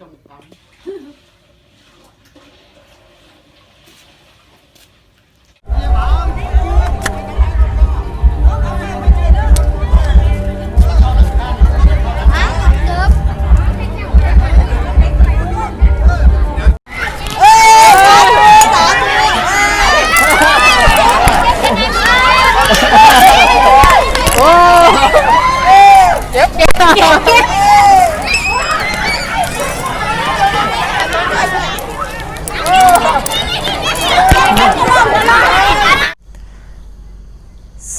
จมูกดำ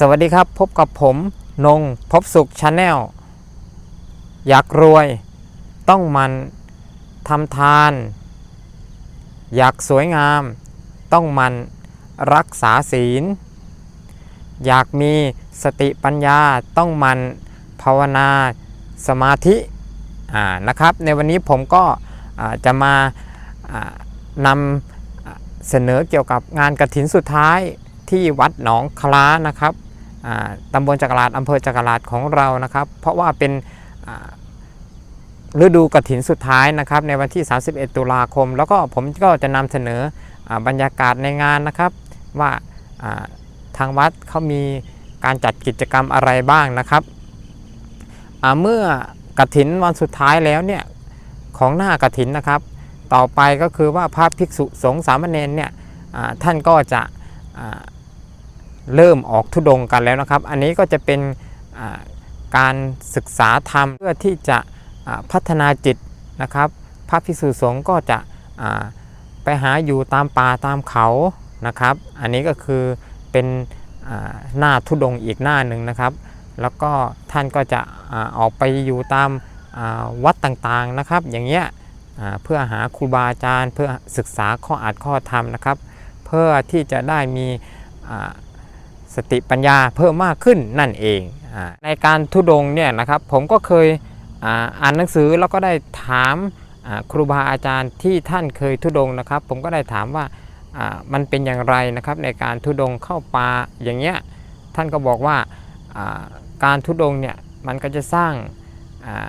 สวัสดีครับพบกับผมนงพบสุขชาแนลอยากรวย ต้องมันทำทาน อยากสวยงาม ต้องมันรักษาศีล อยากมีสติปัญญาต้องมันภาวนาสมาธิอ่านะครับ ในวันนี้ผมก็จะมานำเสนอเกี่ยวกับงานกระถินสุดท้ายที่วัดหนองคล้านะครับ ตำบลจักราดอำเภอจักราดของเรานะครับ เพราะว่าเป็นฤดูกระถินสุดท้ายนะครับ ในวันที่ 31 ตุลาคม แล้วก็ผมก็จะนำเสนออบรรยากาศในงานนะครับ ว่าทางวัดเขามีการจัดกิจกรรมอะไรบ้างนะครับเมื่อกระถินวันสุดท้ายแล้วเนี่ยของหน้ากระถินนะครับ ต่อไปก็คือว่าพระภิกษุสงฆ์สามเณรเนี่ยท่านก็จะ เริ่มออกทุดงกันแล้วนะครับ อันนี้ก็จะเป็นการศึกษาธรรมเพื่อที่จะพัฒนาจิตนะครับ พระภิกษุสงฆ์ก็จะไปหาอยู่ตามป่าตามเขานะครับ อันนี้ก็คือเป็นหน้าทุดงอีกหน้าหนึ่งนะครับ แล้วก็ท่านก็จะอออกไปอยู่ตามวัดต่างๆนะครับ อย่างเงี้ยเพื่อหาครูบาอาจารย์ เพื่อศึกษาข้ออัดข้อธรรมนะครับ เพื่อที่จะได้มีอ สติปัญญาเพิ่มมากขึ้นนั่นเองอในการทุดงเนี่ยนะครับผมก็เคยอาอ่านหนังสือแล้วก็ได้ถามครูบาอาจารย์ที่ท่านเคยทุดงนะครับ ผมก็ได้ถามว่ามันเป็นอย่างไรนะครับในการทุดงเข้าป่าอย่างเงี้ยท่านก็บอกว่าการทุดงเนี่ยมันก็จะสร้าง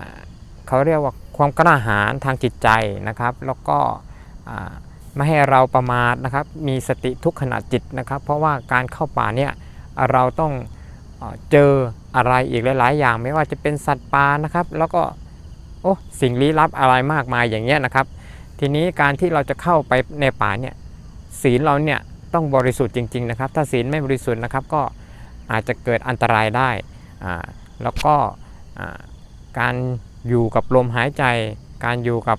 าเขาเรียกว่าความกล้าหาญทางจิตใจนะครับ แล้วก็ไม่ให้เราประมาทนะครับ มีสติทุกขณะจิตนะครับ เพราะว่าการเข้าป่าเนี่ย เราต้องเจออะไรอีกหลาย ๆ อย่าง ไม่ว่าจะเป็นสัตว์ป่านะครับ แล้วก็โอ้สิ่งลี้ลับอะไรมากมายอย่างเงี้ยนะครับ ทีนี้การที่เราจะเข้าไปในป่าเนี่ยศีลเราเนี่ยต้องบริสุทธิ์จริง ๆ นะครับ ถ้าศีลไม่บริสุทธิ์นะครับก็อาจจะเกิดอันตรายได้แล้วก็การอยู่กับลมหายใจ การอยู่กับ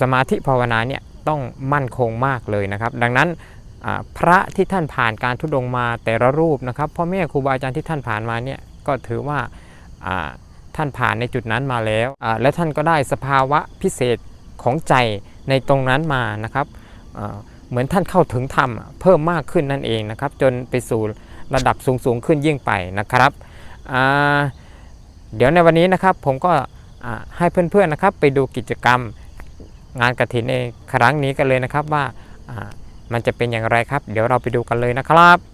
สมาธิภาวนาเนี่ยต้องมั่นคงมากเลยนะครับ ดังนั้น พระที่ท่านผ่านการทุดงมาแต่ละรูปนะครับพ่อแม่ครูบาอาจารย์ที่ท่านผ่านมาเนี่ยก็ถือว่าท่านผ่านในจุดนั้นมาแล้ว และท่านก็ได้สภาวะพิเศษของใจในตรงนั้นมานะครับเหมือนท่านเข้าถึงธรรมเพิ่มมากขึ้นนั่นเองนะครับ จนไปสู่ระดับสูงๆขึ้นยิ่งไปนะครับเดี๋ยวในวันนี้นะครับผมก็ให้เพื่อนๆนะครับไปดูกิจกรรมงานกระถินในครั้งนี้กันเลยนะครับว่า มันจะเป็นอย่างไรครับ เดี๋ยวเราไปดูกันเลยนะครับ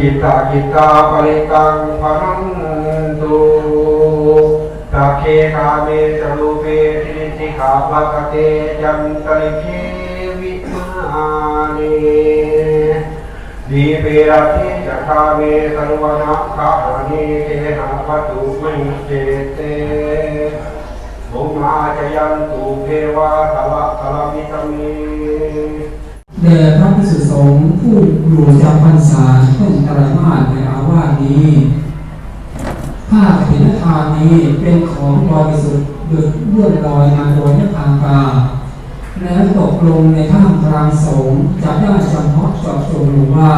กิตากิตาปริตังพนันตุตักเคคาเมจรูเปติริติขาภะกเตยันตริเควิมาเนดีเปรติจัคาเมสรวนาคานิเกหะปัตุมิเจเต บุมาจยันตุเทวาตวะตลมิตเมแด่พระภิกษุสงฆ์ผู้อยู่จำพรรษาต้นไตรมาสในอาวาสนี้ผ้ากฐินทานนี้เป็นของบริสุทธิ์หยุดเลื่อนลอยมาโดยไม่ทางกาแล้วตกลงในท่ามกลางสงฆ์จะได้จำเพาะเจาะจงรู้ว่า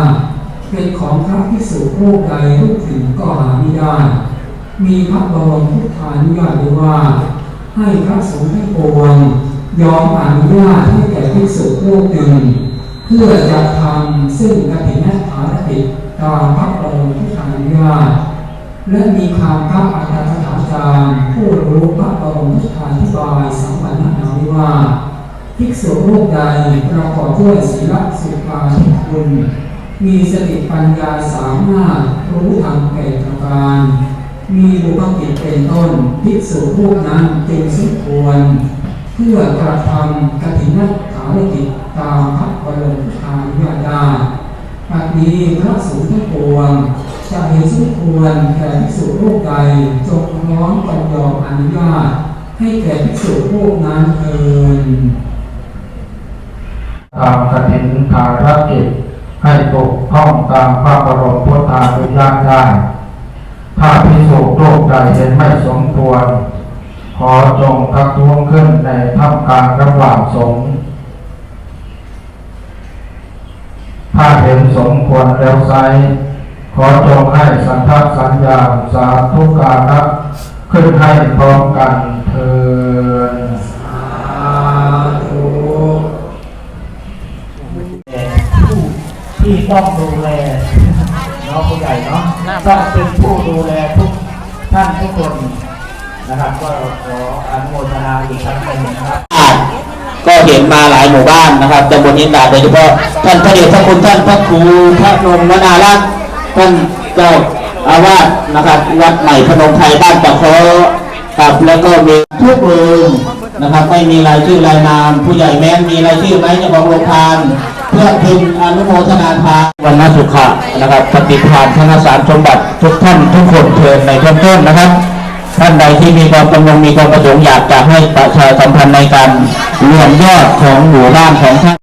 เป็นของพระภิกษุรูปใดรูปถึงก็หาไม่ได้ มีพระบรมพุทธานุญาตไว้ว่า ให้พระสงฆ์ทั้งปวงยอมอนุญาตให้แก่ภิกษุรูปหนึ่ง เพื่อจะทำซึ่งกฐินฐานติดตามพระบรมพุทธานุญาตและมีคำพระอาจารย์สถาจารย์ผู้รู้พระบรมพุทธาธิบายสัมปันนาวิว่าภิกษุรูปใดประกอบด้วยศีลสุภาทิคุณมีสติปัญญาสามารถรู้ทางแก่ประการ มีบุพกิจเป็นต้นภิกษุรูปนั้นจึงสมควร เพื่อกระทำกฐินฐานกิจตามพระบรมทานญาด้ปัจนี้พระสงทั้งปวงจะเห็นสมควรแก่ภิกษุรูปใดจงน้อมกันยอมอนุญาต ให้แก่ภิกษุรูปนั้นเทินตามกฐินภารกิจให้ปกพ่องตามพระบรมพุทธานุญาตได้ เห็นไม่สมควร ขอจงทักท้วงขึ้นในท่ามกลางระหว่างสงฆ์ถ้าเห็นสมควรแล้วไซขอจงให้สันทัดสัญญาณสาธุการะขึ้นให้พร้อมกันเทินผู้ที่ต้องดูแลเนาะผู้ใหญ่เนาะต้องเป็นผู้ดูแล ท่านทุกคนนะครับ ก็ขออนุโมทนาอีกครั้งหนึ่งนะครับ ก็เห็นมาหลายหมู่บ้านนะครับตำบลยินดาโดยเฉพาะท่านพระเดชพระคุณท่านพระครูพระนงวนารักษ์ท่านเจ้าอาวาสนะครับวัดใหม่พนมไทยบ้านตะเคอครับแล้วก็มีทุกเมืองนะครับ ไม่มีรายชื่อรายนาม ผู้ใหญ่แม้นมีรายชื่อไหมเจ้าของโรงทาน เพื่อเป็นอนุโมทนาทานวันนสุขะนะครับปฏิภาณธนสารสมบัติทุกท่านทุกคนเทินในเพื่องต้นนะครับ ท่านใดที่มีความประงมีความประสงค์อยากจะให้ประชาสัมพันธ์ในการรวมยอดของหมู่บ้านของท่าน